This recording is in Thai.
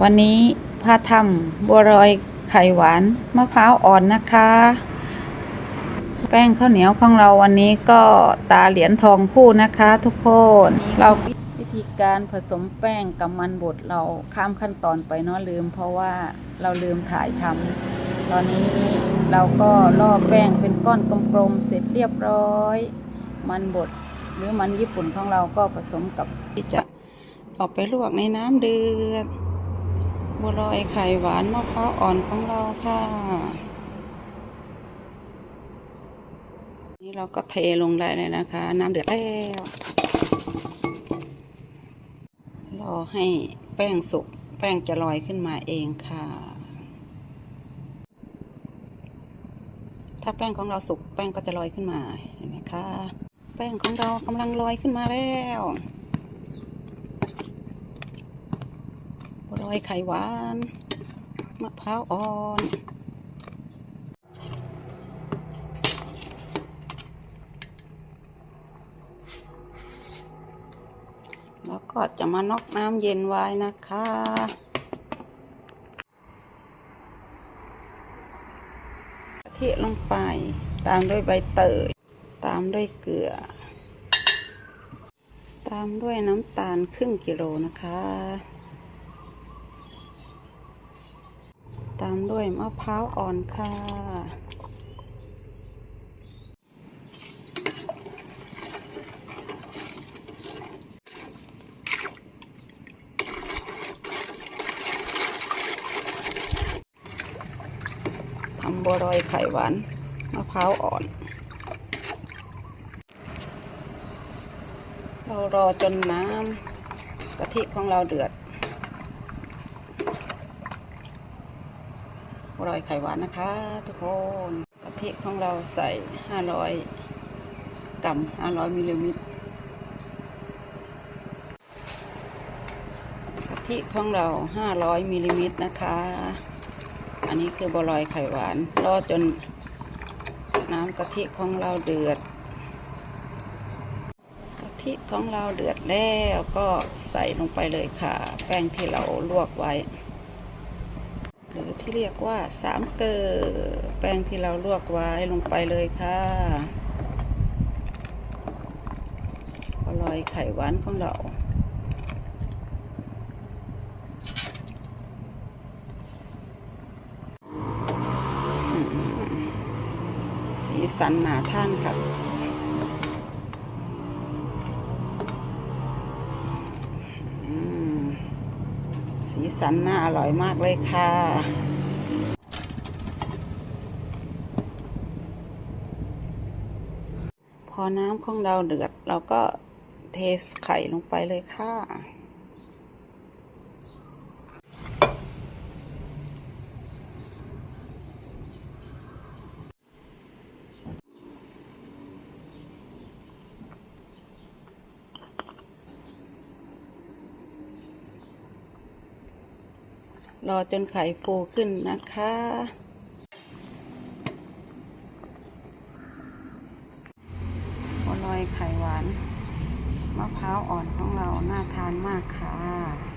วันนี้พาทำบัวรอยไข่หวานมะพร้าวอ่อนนะคะ แป้งข้าวเหนียวของเราวันนี้ก็ตาเหรียญทองคู่นะคะทุกคน เราวิธีการผสมแป้งกับมันบดเราข้ามขั้นตอนไปเนาะลืม เพราะว่าเราลืมถ่ายทำตอนนี้เราก็ล่อแป้งเป็นก้อนกลมๆเสร็จเรียบร้อย มันบดหรือมันญี่ปุ่นของเราก็ผสมกับที่จะเอาไปลวกในน้ำเดือด บัวลอยไข่หวานมะพร้าวอ่อนของเราค่ะ นี่เราก็เทลงได้เลยนะคะ น้ำเดือดแล้วรอให้แป้งสุก แป้งจะลอยขึ้นมาเองค่ะ ถ้าแป้งของเราสุก แป้งก็จะลอยขึ้นมา เห็นไหมคะ แป้งของเรากำลังลอยขึ้นมาแล้วบัวล อยไข่หวานมะพร้าวอ่อนแล้วก็จะมานอกน้ำเย็นไว้นะคะ กะทิลงไป ตามด้วยใบเตย ตามด้วยเกลือ ตามด้วยน้ำตาลครึ่งกิโลนะคะ ตามด้วยมะพร้าวอ่อนค่ะ ทำบัวลอยไข่หวานมะพร้าวอ่อน เรารอจนน้ำกะทิของเราเดือด บัวลอยไข่หวานนะคะ ทุกคนกะทิของเราใส่ห้าร้อยกรัมห้าร้อยมิลลิลิตรกะทิของเราห้าร้อยมิลลิลิตรนะคะ อันนี้คือบัวลอยไข่หวาน รอจนน้ำกะทิของเราเดือดกะทิของเราเดือดแล้วก็ใส่ลงไปเลยค่ะ แป้งที่เราลวกไว้ หรือที่เรียกว่าสามเกลอแป้งที่เราลวกไว้ลงไปเลยค่ะบัวลอยไข่หวานของเราสีสันหนาท่านค่ะอื สีสันน่าอร่อยมากเลยค่ะ พอน้ำของเราเดือด เราก็เทไข่ลงไปเลยค่ะ รอจนไข่ฟูขึ้นนะคะ บัวลอยไข่หวาน มะพร้าวอ่อนของเราน่าทานมากค่ะ